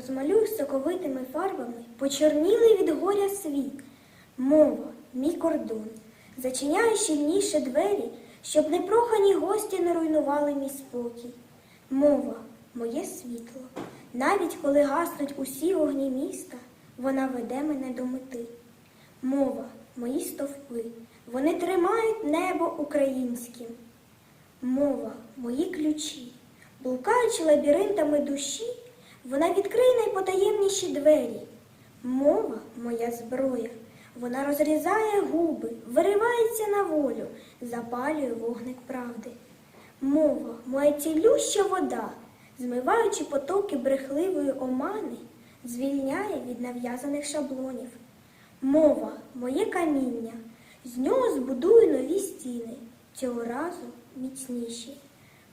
Розмалюй соковитими фарбами, почорнілий від горя світ. Мова, мій кордон, зачиняє щільніше двері, щоб непрохані гості не руйнували мій спокій. Мова, моє світло, навіть коли гаснуть усі вогні міста, вона веде мене до мети. Мова, мої стовпи, вони тримають небо українським. Мова, мої ключі, блукаючи лабіринтами душі, вона відкриє найпотаємніші двері. Мова моя зброя, вона розрізає губи, виривається на волю, запалює вогник правди. Мова, моя цілюща вода, змиваючи потоки брехливої омани, звільняє від нав'язаних шаблонів. Мова, моє каміння, з нього збудую нові стіни, цього разу міцніші.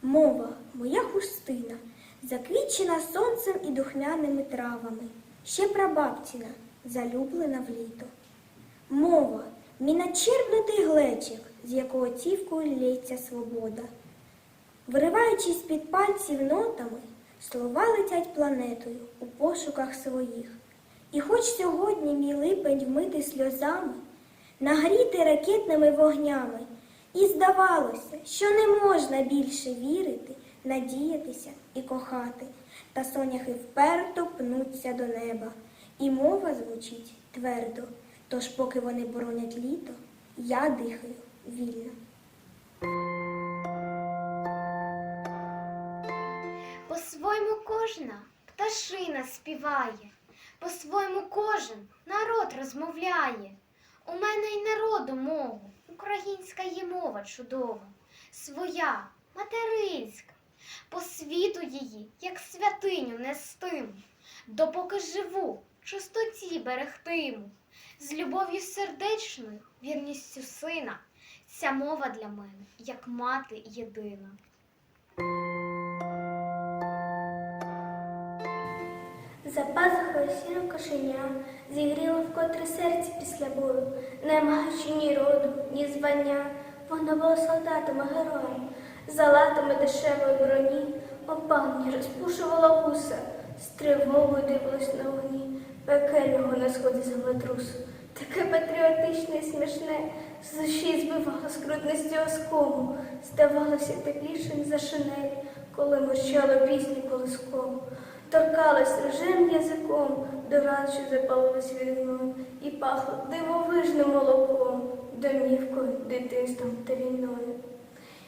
Мова, моя хустина, заквітчена сонцем і духмяними травами, ще прабабціна, залюблена в літо. Мова, мій начерпнутий глечик, з якого цівкою лється свобода. Вириваючись під пальців нотами, слова летять планетою у пошуках своїх. І хоч сьогодні мій липень вмитий сльозами, нагрітий ракетними вогнями, і здавалося, що не можна більше вірити, надіятися і кохати, та соняхи вперто пнуться до неба, і мова звучить твердо. Тож, поки вони боронять літо, я дихаю вільно. По-своєму кожна пташина співає, по-своєму кожен народ розмовляє. У мене й народу мову, українська є мова чудова, своя, материнська, по світу її, як святиню нестиму, допоки живу, чистоті берегтиму, з любов'ю сердечною, вірністю сина, ця мова для мене, як мати єдина. За пазухою сіро кошеня зігріло вкотре серце після бою, не маючи ні роду, ні звання, воно було солдатом і героєм, за латами дешевої броні, опалені розпушувала вуса, з тривогою дивилась на вогні, пекельного на сході землетрусу. Таке патріотичне і смішне, з душі збивало скрутності оскому, здавалося теплішим за шинель, коли мурчало пісню колискову. Торкалась рожем язиком, до ран, що запалилась війною, і пахло дивовижним молоком, домівкою, дитинством та війною.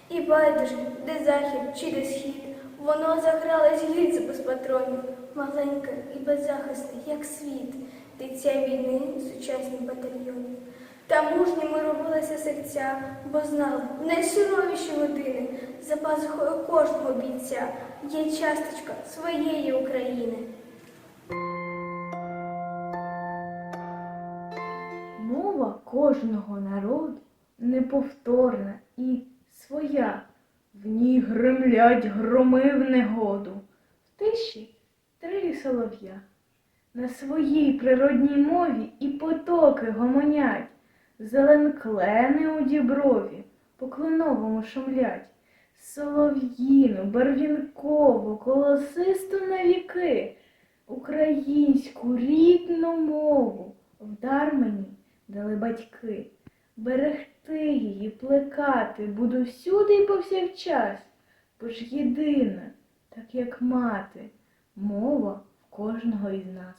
І байдуже, де захід чи де схід, воно загралось гільце без патронів, маленьке і беззахисне, як світ, дитя війни сучасних батальйонів. Та мужніми робилися серця, бо знали, в найсуровіші години за пазухою кожного бійця є часточка своєї України. Мова кожного народу неповторна і своя. В ній гремлять громи в негоду, в тиші три солов'я. На своїй природній мові і потоки гомонять, зеленклени у діброві по кленовому шумлять, солов'їну, барвінкову, колосисту на віки, українську рідну мову вдар мені дали батьки. Берегти її, плекати буду всюди і повсякчас, бо ж єдина, так як мати, мова в кожного із нас.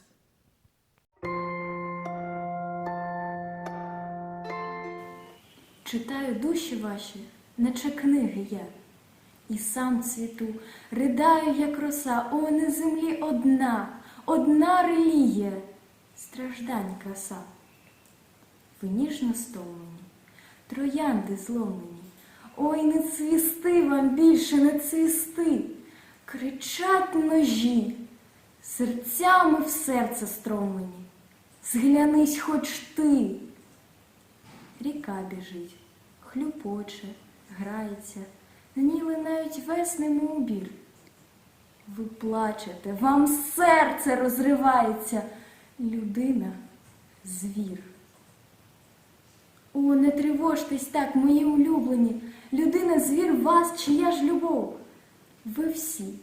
Читаю душі ваші, наче книги я, і сам цвіту, ридаю, як роса, о, на землі одна, одна релігія, страждань краса. Ви ніжно стомлені, троянди зломлені, ой, не цвісти вам більше не цвісти, кричать ножі, серцями в серце стромлені, зглянись хоч ти. Ріка біжить, хлюпоче, грається, ній линають весни мов біль. Ви плачете, вам серце розривається, людина звір. О, не тривожтесь так, мої улюблені, людина звір вас, чия ж любов. Ви всі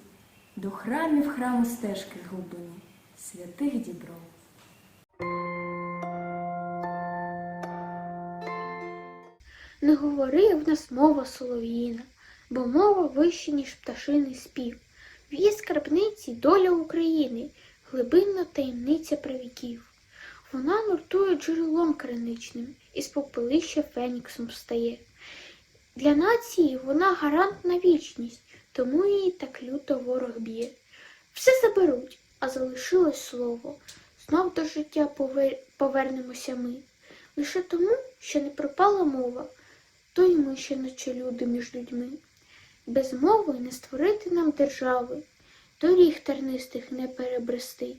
до храмів храму стежки глибини, святих дібров. Не говори в нас мова солов'їна, бо мова вище, ніж пташиний спів. В її скарбниці доля України, глибинна таємниця правіків. Вона нуртує джерелом криничним, і з попелища феніксом встає. Для нації вона гарант на вічність, тому її так люто ворог б'є. Все заберуть, а залишилось слово. Знов до життя повер- повернемося ми. Лише тому, що не пропала мова, то й ми ще наче люди між людьми. Без мови не створити нам держави, доріг тернистих не перебрести.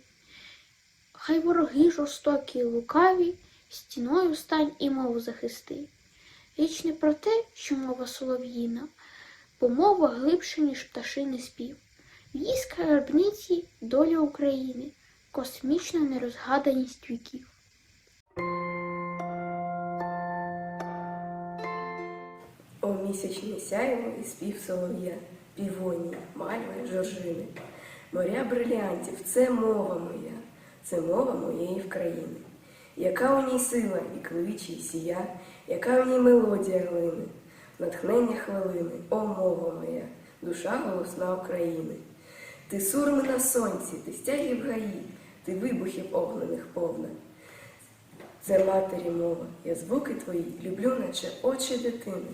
Хай вороги жорстокі й лукаві, стіною стань і мову захисти. Річ не про те, що мова солов'їна, бо мова глибше, ніж пташиний спів. В її скарбниці доля України, космічна нерозгаданість віків. О місячне сяйво і спів солов'я, півонія, мальви, жоржини. Моря брилянтів, це мова моя, це мова моєї вкраїни. Яка у ній сила і кличі, і сія, яка в ній мелодія глини, натхнення хвилини, о мова моя, душа голосна України. Ти сурми на сонці, ти стягів гаї, ти вибухів огнених повна. Це матері мова, я звуки твої люблю, наче очі дитини.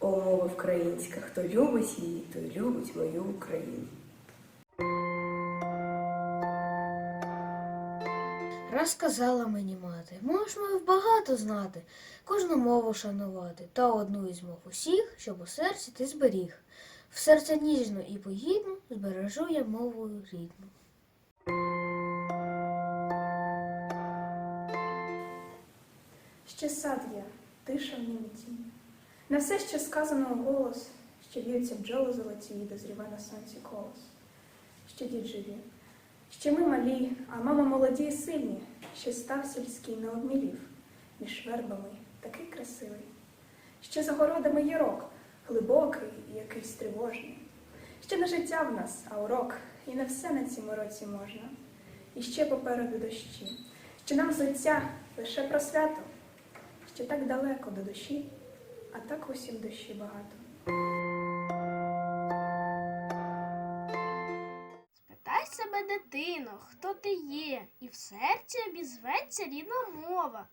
О, мова українська, хто любить її, той любить мою Україну. Раз казала мені мати, можеш мовив багато знати, кожну мову шанувати, та одну із мов усіх, щоб у серці ти зберіг. В серце ніжно і погідно збережу я мову рідну. Ще сад я, тиша в нім тінь. На все, що сказано у голос, ще в'ються бджоли золоті, і дозріве на сонці колос. Ще дід живі, ще ми малі, а мама молоді і сильні, ще став сільський не обмілів, між вербами такий красивий. Ще за городами ярок, глибокий і якийсь тривожний. Ще на життя в нас, а урок, і на все на цьому році можна. І ще попереду дощі, ще нам зуття лише про свято, ще так далеко до душі, а так усім душі багато. Дитино, хто ти є, і в серці обізветься рідна мова,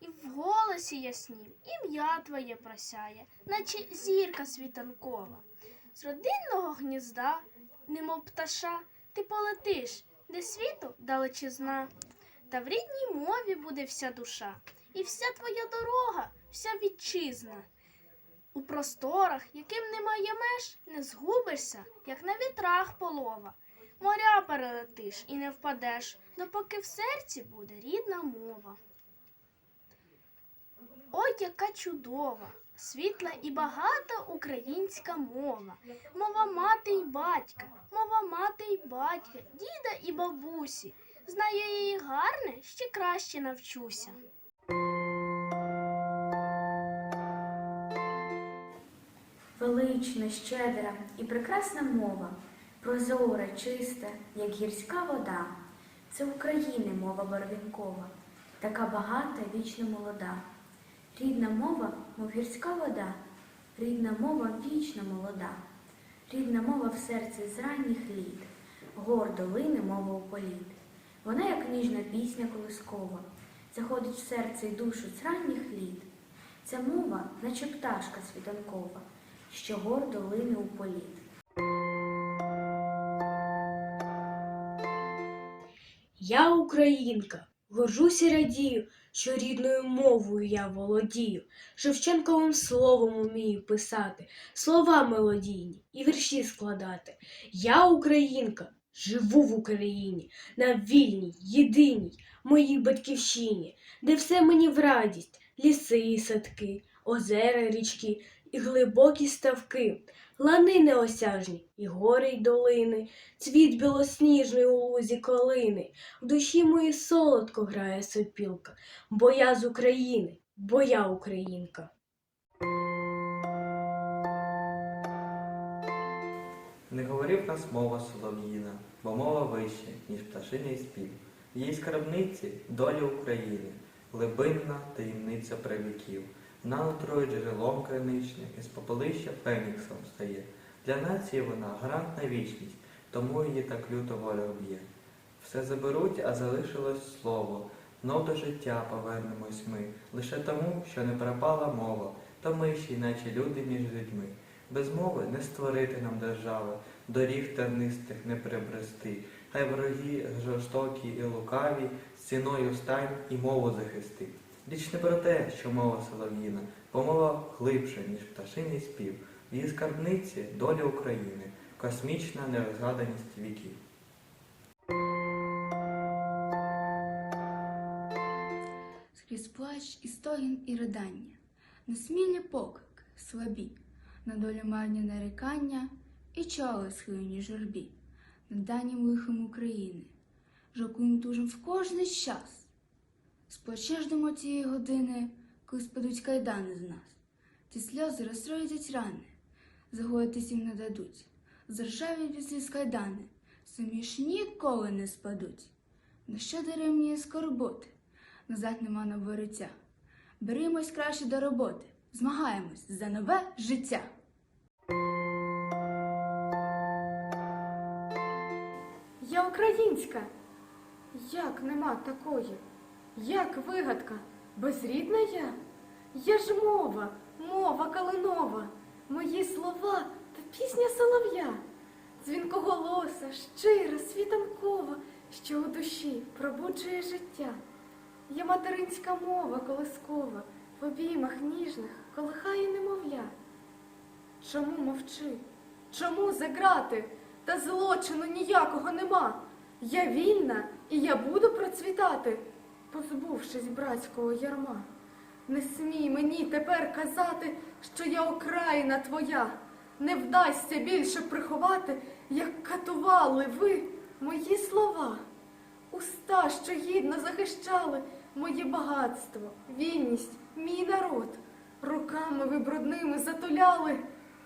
і в голосі яснім ім'я твоє просяє, наче зірка світанкова. З родинного гнізда, немов пташа, ти полетиш, де світу далечизна. Та в рідній мові буде вся душа, і вся твоя дорога, вся вітчизна. У просторах, яким немає меж, не згубишся, як на вітрах полова. Моря перелетиш і не впадеш, допоки в серці буде рідна мова. Ой, яка чудова, світла і багата українська мова. Мова мати й батька, мова мати й батька, діда і бабусі. Знаю її гарне, ще краще навчуся. Велична, щедра і прекрасна мова, прозора, чиста, як гірська вода. Це України мова барвінкова, така багата, вічно молода. Рідна мова, мов гірська вода, рідна мова вічно молода. Рідна мова в серці з ранніх літ, гордо лине мова у політ. Вона, як ніжна пісня колискова, заходить в серце й душу з ранніх літ. Ця мова, наче пташка світанкова, що гордо лине у політ. Я українка, горжуся радію, що рідною мовою я володію, Шевченковим словом умію писати, слова мелодійні і вірші складати. Я українка, живу в Україні, на вільній, єдиній, моїй батьківщині, де все мені в радість, ліси і садки, озера, річки і глибокі ставки, лани неосяжні, і гори й долини, цвіт білосніжний у лузі колини. В душі моїй солодко грає сопілка, бо я з України, бо я українка. Не говорив нас мова солов'їна, бо мова вище, ніж пташиний спів. В її скарбниці доля України, глибинна таємниця правіків. Вона нутрою джерелом криничним, із попелища феніксом стає. Для нації вона гарант на вічність, тому її так люто воля б'є. Все заберуть, а залишилось слово. Знов до життя повернемось ми, лише тому, що не пропала мова, то ми ще, наче люди між людьми. Без мови не створити нам держави, доріг тернистих не прибрести. Хай вороги жорстокі і лукаві, стіною стань і мову захисти. Річ не про те, що мова солов'їна, бо мова глибша, ніж пташиний спів. В її скарбниці доля України, космічна нерозгаданість віків. Скрізь плач і стогін і ридання, несмілі поклик, слабі, на долю марні нарікання і чоли схилені журбі, над данім лихом України, жокуєм тужим в кожний час. Сплаче ждемо тієї години, коли спадуть кайдани з нас, ті сльози розстроїть рани, загоїтись їм не дадуть, заржаві сліз кайдани, самі ж ніколи не спадуть. На що даремні скорботи? назад нема на вороття. Берімось краще до роботи, змагаємось за нове життя. Я українська. Як нема такої? Як вигадка? Безрідна я? Я ж мова, мова калинова, мої слова та пісня солов'я, дзвінкоголоса, щира, світанкова, що у душі пробуджує життя. Я материнська мова колискова, в обіймах ніжних колихає немовля. Чому мовчи? Чому заграти? Та злочину ніякого нема. Я вільна і я буду процвітати, позбувшись братського ярма. Не смій мені тепер казати, що я окраїна твоя. Не вдасться більше приховати, як катували ви мої слова. Уста, що гідно захищали моє багатство, вільність, мій народ. Руками ви брудними затуляли,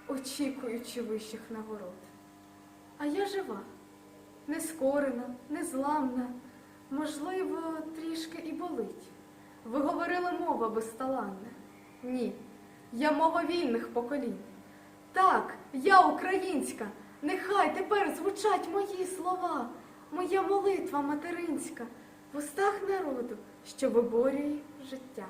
очікуючи вищих нагород. А я жива, нескорена, незламна, можливо, трішки і болить. Ви говорили мова безталанна. Ні, я мова вільних поколінь. Так, я українська, нехай тепер звучать мої слова, моя молитва материнська в устах народу, що виборює життя.